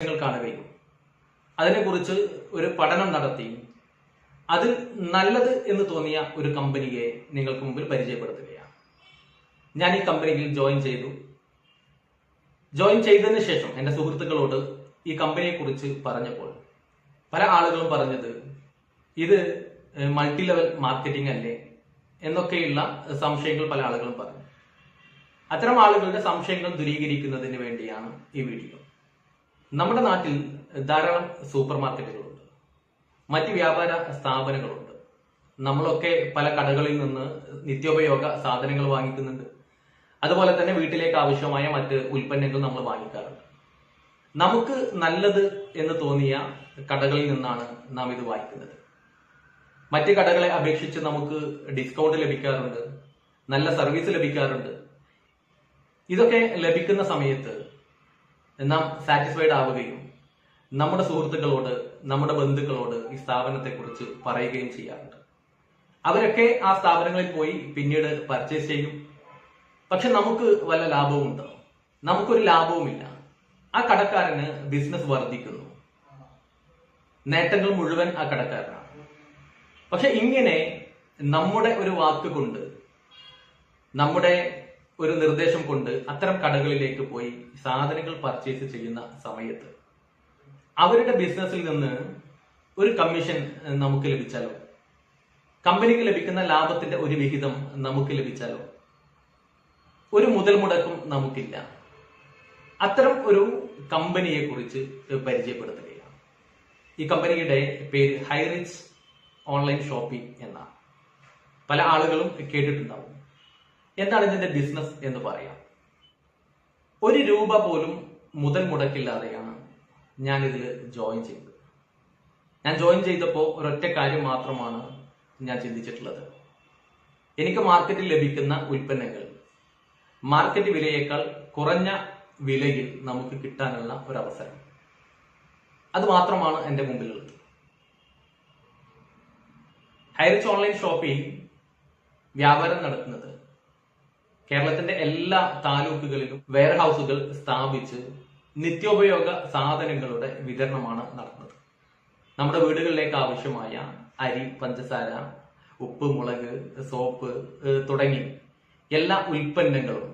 കാണുകയും അതിനെക്കുറിച്ച് ഒരു പഠനം നടത്തിയും അതിൽ നല്ലത് എന്ന് തോന്നിയ ഒരു കമ്പനിയെ നിങ്ങൾക്ക് മുമ്പിൽ പരിചയപ്പെടുത്തുകയാണ്. ഞാൻ ഈ കമ്പനിയിൽ ജോയിൻ ചെയ്തു. ജോയിൻ ചെയ്തതിന് ശേഷം എന്റെ സുഹൃത്തുക്കളോട് ഈ കമ്പനിയെക്കുറിച്ച് പറഞ്ഞപ്പോൾ പല ആളുകളും പറഞ്ഞത് ഇത് മൾട്ടി ലെവൽ മാർക്കറ്റിംഗ് അല്ലേ? എന്നൊക്കെയുള്ള സംശയങ്ങൾ പല ആളുകളും പറഞ്ഞു. അത്തരം ആളുകളുടെ സംശയങ്ങൾ ദൂരീകരിക്കുന്നതിന് വേണ്ടിയാണ് ഈ വീഡിയോ. നമ്മുടെ നാട്ടിൽ ധാരാളം സൂപ്പർ മാർക്കറ്റുകളുണ്ട് മറ്റ് വ്യാപാര സ്ഥാപനങ്ങളുണ്ട്. നമ്മളൊക്കെ പല കടകളിൽ നിന്ന് നിത്യോപയോഗ സാധനങ്ങൾ വാങ്ങിക്കുന്നുണ്ട്. അതുപോലെ തന്നെ വീട്ടിലേക്ക് ആവശ്യമായ മറ്റ് ഉൽപ്പന്നങ്ങൾ നമ്മൾ വാങ്ങിക്കാറുണ്ട്. നമുക്ക് നല്ലത് എന്ന് തോന്നിയ കടകളിൽ നിന്നാണ് നാം ഇത് വാങ്ങിക്കുന്നത്. മറ്റ് കടകളെ അപേക്ഷിച്ച് നമുക്ക് ഡിസ്കൗണ്ട് ലഭിക്കാറുണ്ട്. നല്ല സർവീസ് ലഭിക്കാറുണ്ട്. ഇതൊക്കെ ലഭിക്കുന്ന സമയത്ത് നാം സാറ്റിസ്ഫൈഡ് ആവുകയും നമ്മുടെ സുഹൃത്തുക്കളോട് നമ്മുടെ ബന്ധുക്കളോട് ഈ സ്ഥാപനത്തെക്കുറിച്ച് പറയുകയും ചെയ്യാറുണ്ട്. അവരൊക്കെ ആ സ്ഥാപനങ്ങളിൽ പോയി പിന്നീട് പർച്ചേസ് ചെയ്യും. പക്ഷെ നമുക്ക് വല്ല ലാഭവും ഉണ്ടോ? നമുക്കൊരു ലാഭവുമില്ല ആ കടക്കാരന് ബിസിനസ് വർദ്ധിക്കുന്നു. നേട്ടങ്ങൾ മുഴുവൻ ആ കടക്കാരനാണ്. പക്ഷെ ഇങ്ങനെ നമ്മുടെ ഒരു വാക്ക് കൊണ്ട് നമ്മുടെ ഒരു നിർദ്ദേശം കൊണ്ട് അത്തരം കടകളിലേക്ക് പോയി സാധനങ്ങൾ പർച്ചേസ് ചെയ്യുന്ന സമയത്ത് അവരുടെ ബിസിനസ്സിൽ നിന്ന് ഒരു കമ്മീഷൻ നമുക്ക് ലഭിച്ചാലോ? കമ്പനിക്ക് ലഭിക്കുന്ന ലാഭത്തിന്റെ ഒരു വിഹിതം നമുക്ക് ലഭിച്ചാലോ? ഒരു മുതൽ മുടക്കും നമുക്കില്ല. അത്തരം ഒരു കമ്പനിയെ കുറിച്ച് പരിചയപ്പെടുത്തുകയാണ്. ഈ കമ്പനിയുടെ പേര് ഹൈറിച്ച് ഓൺലൈൻ ഷോപ്പിംഗ് എന്നാണ്. പല ആളുകളും കേട്ടിട്ടുണ്ടാവും. എന്താണ് ഇതിന്റെ ബിസിനസ് എന്ന് പറയാം. ഒരു രൂപ പോലും മുതൽ മുടക്കില്ലാതെയാണ് ഞാൻ ഇതിൽ ജോയിൻ ചെയ്തത്. ഞാൻ ജോയിൻ ചെയ്തപ്പോൾ ഒരൊറ്റ കാര്യം മാത്രമാണ് ഞാൻ ചിന്തിച്ചിട്ടുള്ളത്. എനിക്ക് മാർക്കറ്റിൽ ലഭിക്കുന്ന ഉൽപ്പന്നങ്ങൾ മാർക്കറ്റ് വിലയേക്കാൾ കുറഞ്ഞ വിലയിൽ നമുക്ക് കിട്ടാനുള്ള ഒരു അവസരം അത് മാത്രമാണ് എന്റെ മുമ്പിലുള്ളത്. ഹൈറിച്ച് ഓൺലൈൻ ഷോപ്പിംഗ് വ്യാപാരം നടത്തുന്നത് കേരളത്തിന്റെ എല്ലാ താലൂക്കുകളിലും വെയർ ഹൗസുകൾ സ്ഥാപിച്ച് നിത്യോപയോഗ സാധനങ്ങളുടെ വിതരണമാണ് നടന്നത്. നമ്മുടെ വീടുകളിലേക്ക് ആവശ്യമായ അരി പഞ്ചസാര ഉപ്പ് മുളക് സോപ്പ് തുടങ്ങി എല്ലാ ഉൽപ്പന്നങ്ങളും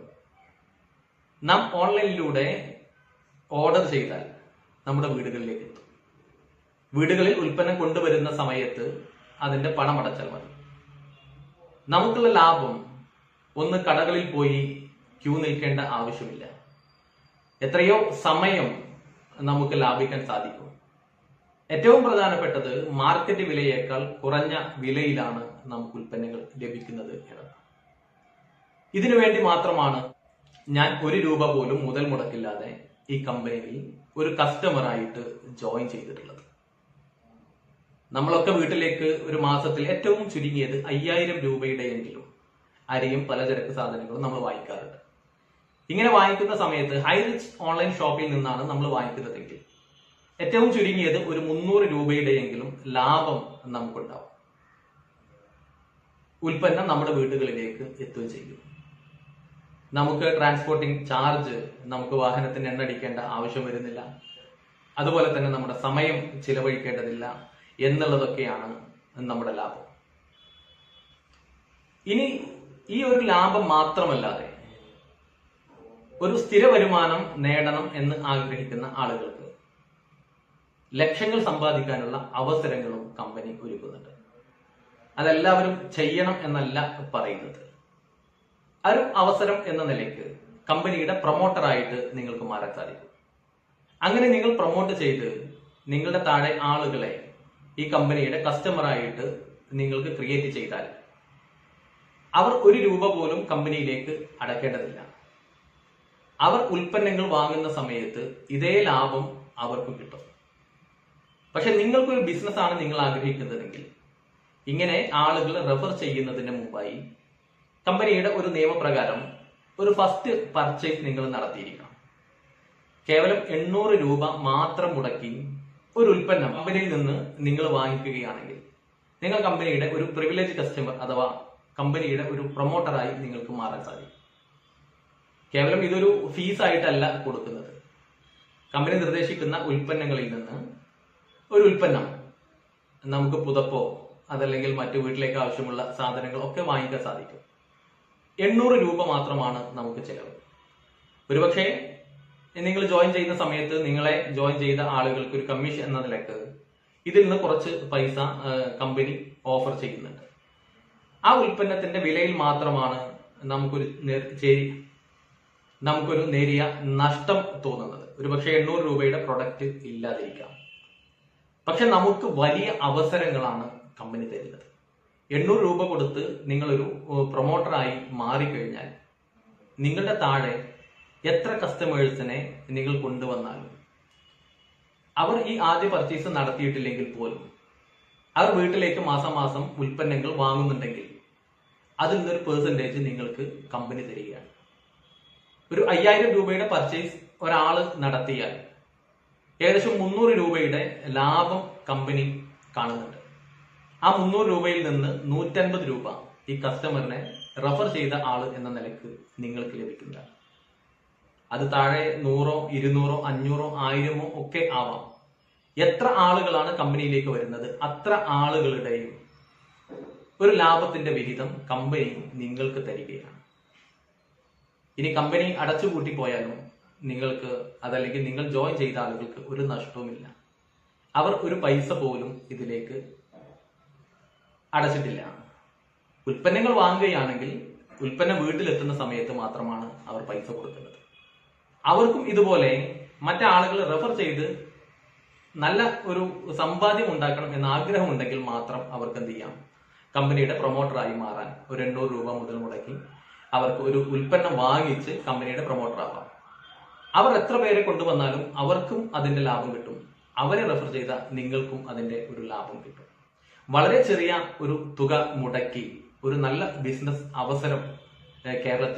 നാം ഓൺലൈനിലൂടെ ഓർഡർ ചെയ്താൽ നമ്മുടെ വീടുകളിലേക്ക് എത്തും. വീടുകളിൽ ഉൽപ്പന്നം കൊണ്ടുവരുന്ന സമയത്ത് അതിന്റെ പണം അടച്ചാൽ മതി. നമുക്കുള്ള ലാഭം ഒന്ന് കടകളിൽ പോയി ക്യൂ നിൽക്കേണ്ട ആവശ്യമില്ല. എത്രയോ സമയം നമുക്ക് ലാഭിക്കാൻ സാധിക്കും. ഏറ്റവും പ്രധാനപ്പെട്ടത് മാർക്കറ്റ് വിലയേക്കാൾ കുറഞ്ഞ വിലയിലാണ് നമുക്ക് ഉൽപ്പന്നങ്ങൾ ലഭിക്കുന്നത് എന്നതാണ് ഇതിനു വേണ്ടി മാത്രമാണ് ഞാൻ ഒരു രൂപ പോലും മുതൽ മുടക്കില്ലാതെ ഈ കമ്പനിയിൽ ഒരു കസ്റ്റമറായിട്ട് ജോയിൻ ചെയ്തിട്ടുള്ളത്. നമ്മളൊക്കെ വീട്ടിലേക്ക് ഒരു മാസത്തിൽ ഏറ്റവും ചുരുങ്ങിയത് അയ്യായിരം രൂപയുടെയെങ്കിലും അരിയും പലചരക്ക് സാധനങ്ങളും നമ്മൾ വാങ്ങിക്കാറുണ്ട് ഇങ്ങനെ വാങ്ങിക്കുന്ന സമയത്ത് ഹൈ റിച്ച് ഓൺലൈൻ ഷോപ്പിൽ നിന്നാണ് നമ്മൾ വാങ്ങിക്കുന്നതെങ്കിൽ ഏറ്റവും ചുരുങ്ങിയത് ഒരു മുന്നൂറ് രൂപയുടെയെങ്കിലും ലാഭം നമുക്കുണ്ടാവും. ഉൽപ്പന്നം നമ്മുടെ വീടുകളിലേക്ക് എത്തുകയും ചെയ്യും. നമുക്ക് ട്രാൻസ്പോർട്ടിംഗ് ചാർജ് നമുക്ക് വാഹനത്തിന് എണ്ണടിക്കേണ്ട ആവശ്യം വരുന്നില്ല. അതുപോലെ തന്നെ നമ്മുടെ സമയം ചിലവഴിക്കേണ്ടതില്ല എന്നുള്ളതൊക്കെയാണ് നമ്മുടെ ലാഭം. ഇനി ഈ ഒരു ലാഭം മാത്രമല്ലാതെ ഒരു സ്ഥിര വരുമാനം നേടണം എന്ന് ആഗ്രഹിക്കുന്ന ആളുകൾക്ക് ലക്ഷ്യങ്ങൾ സമ്പാദിക്കാനുള്ള അവസരങ്ങളും കമ്പനി ഒരുക്കുന്നുണ്ട്. അതെല്ലാവരും ചെയ്യണം എന്നല്ല പറയുന്നത്. ഒരു അവസരം എന്ന നിലയ്ക്ക് കമ്പനിയുടെ പ്രൊമോട്ടറായിട്ട് നിങ്ങൾക്ക് മാറാൻ സാധിക്കും. അങ്ങനെ നിങ്ങൾ പ്രൊമോട്ട് ചെയ്ത് നിങ്ങളുടെ താഴെ ആളുകളെ ഈ കമ്പനിയുടെ കസ്റ്റമറായിട്ട് നിങ്ങൾക്ക് ക്രിയേറ്റ് ചെയ്താൽ അവർ ഒരു രൂപ പോലും കമ്പനിയിലേക്ക് അടക്കേണ്ടതില്ല. അവർ ഉൽപ്പന്നങ്ങൾ വാങ്ങുന്ന സമയത്ത് ഇതേ ലാഭം അവർക്ക് കിട്ടും. പക്ഷെ നിങ്ങൾക്കൊരു ബിസിനസ് ആണ് നിങ്ങൾ ആഗ്രഹിക്കുന്നതെങ്കിൽ ഇങ്ങനെ ആളുകൾ റെഫർ ചെയ്യുന്നതിന് മുമ്പായി കമ്പനിയുടെ ഒരു നിയമപ്രകാരം ഒരു ഫസ്റ്റ് പർച്ചേസ് നിങ്ങൾ നടത്തിയിരിക്കണം. കേവലം എണ്ണൂറ് രൂപ മാത്രം മുടക്കി ഒരു ഉൽപ്പന്നം കമ്പനിയിൽ നിന്ന് നിങ്ങൾ വാങ്ങിക്കുകയാണെങ്കിൽ നിങ്ങൾ കമ്പനിയുടെ ഒരു പ്രിവിലേജ് കസ്റ്റമർ അഥവാ കമ്പനിയുടെ ഒരു പ്രൊമോട്ടറായി നിങ്ങൾക്ക് മാറാൻ സാധിക്കും. കേവലം ഇതൊരു ഫീസ് ആയിട്ടല്ല കൊടുക്കുന്നത്. കമ്പനി നിർദ്ദേശിക്കുന്ന ഉൽപ്പന്നങ്ങളിൽ നിന്ന് ഒരു ഉൽപ്പന്നം നമുക്ക് പുതപ്പോ അതല്ലെങ്കിൽ മറ്റു വീട്ടിലേക്ക് ആവശ്യമുള്ള സാധനങ്ങൾ ഒക്കെ വാങ്ങിക്കാൻ സാധിക്കും. എണ്ണൂറ് രൂപ മാത്രമാണ് നമുക്ക് ചെലവ്. ഒരുപക്ഷെ നിങ്ങൾ ജോയിൻ ചെയ്യുന്ന സമയത്ത് നിങ്ങളെ ജോയിൻ ചെയ്ത ആളുകൾക്ക് ഒരു കമ്മീഷൻ എന്ന നിലയ്ക്ക് ഇതിൽ നിന്ന് കുറച്ച് പൈസ കമ്പനി ഓഫർ ചെയ്യുന്നുണ്ട്. ആ ഉൽപ്പന്നത്തിന്റെ വിലയിൽ മാത്രമാണ് നമുക്കൊരു നമുക്കൊരു നേരിയ നഷ്ടം തോന്നുന്നത്. ഒരുപക്ഷെ എണ്ണൂറ് രൂപയുടെ പ്രൊഡക്റ്റ് ഇല്ലാതിരിക്കാം. പക്ഷെ നമുക്ക് വലിയ അവസരങ്ങളാണ് കമ്പനി തരുന്നത്. എണ്ണൂറ് രൂപ കൊടുത്ത് നിങ്ങളൊരു പ്രൊമോട്ടറായി മാറിക്കഴിഞ്ഞാൽ നിങ്ങളുടെ താഴെ എത്ര കസ്റ്റമേഴ്സിനെ നിങ്ങൾ കൊണ്ടുവന്നാലും അവർ ഈ ആദ്യ പർച്ചേസ് നടത്തിയിട്ടില്ലെങ്കിൽ പോലും അവർ വീട്ടിലേക്ക് മാസം മാസം ഉൽപ്പന്നങ്ങൾ വാങ്ങുന്നുണ്ടെങ്കിൽ അതിൽ നിന്നൊരു പെർസെന്റേജ് നിങ്ങൾക്ക് കമ്പനി തരികയാണ്. ഒരു അയ്യായിരം രൂപയുടെ പർച്ചേസ് ഒരാൾ നടത്തിയാൽ ഏകദേശം മുന്നൂറ് രൂപയുടെ ലാഭം കമ്പനി കാണുന്നുണ്ട്. ആ മുന്നൂറ് രൂപയിൽ നിന്ന് നൂറ്റൻപത് രൂപ ഈ കസ്റ്റമറിനെ റഫർ ചെയ്ത ആൾ എന്ന നിലയ്ക്ക് നിങ്ങൾക്ക് ലഭിക്കുന്നതാണ്. അത് താഴെ നൂറോ ഇരുന്നൂറോ അഞ്ഞൂറോ ആയിരമോ ഒക്കെ ആവാം. എത്ര ആളുകളാണ് കമ്പനിയിലേക്ക് വരുന്നത്? അത്ര ആളുകളുടെയും ഒരു ലാഭത്തിന്റെ വിഹിതം കമ്പനി നിങ്ങൾക്ക് തരികയാണ്. ഇനി കമ്പനി അടച്ചുപൂട്ടി പോയാലും നിങ്ങൾക്ക് അതല്ലെങ്കിൽ നിങ്ങൾ ജോയിൻ ചെയ്ത ആളുകൾക്ക് ഒരു നഷ്ടവുമില്ല. അവർ ഒരു പൈസ പോലും ഇതിലേക്ക് അടച്ചിട്ടില്ല. ഉൽപ്പന്നങ്ങൾ വാങ്ങുകയാണെങ്കിൽ ഉൽപ്പന്നം വീട്ടിലെത്തുന്ന സമയത്ത് മാത്രമാണ് അവർ പൈസ കൊടുക്കുന്നത് അവർക്കും ഇതുപോലെ മറ്റാളുകൾ റെഫർ ചെയ്ത് നല്ല ഒരു സമ്പാദ്യം ഉണ്ടാക്കണം എന്ന ആഗ്രഹമുണ്ടെങ്കിൽ മാത്രം അവർക്ക് എന്ത് ചെയ്യാം? കമ്പനിയുടെ പ്രൊമോട്ടറായി മാറാൻ ഒരു എണ്ണൂറ് രൂപ മുതൽ മുടക്കി അവർക്ക് ഒരു ഉൽപ്പന്നം വാങ്ങിച്ച് കമ്പനിയുടെ പ്രൊമോട്ടറാവാം അവർ എത്ര പേരെ കൊണ്ടുവന്നാലും അവർക്കും അതിന്റെ ലാഭം കിട്ടും. അവരെ റെഫർ ചെയ്ത നിങ്ങൾക്കും അതിന്റെ ഒരു ലാഭം കിട്ടും. വളരെ ചെറിയ ഒരു തുക മുടക്കി ഒരു നല്ല ബിസിനസ് അവസരം കേരളത്തിൽ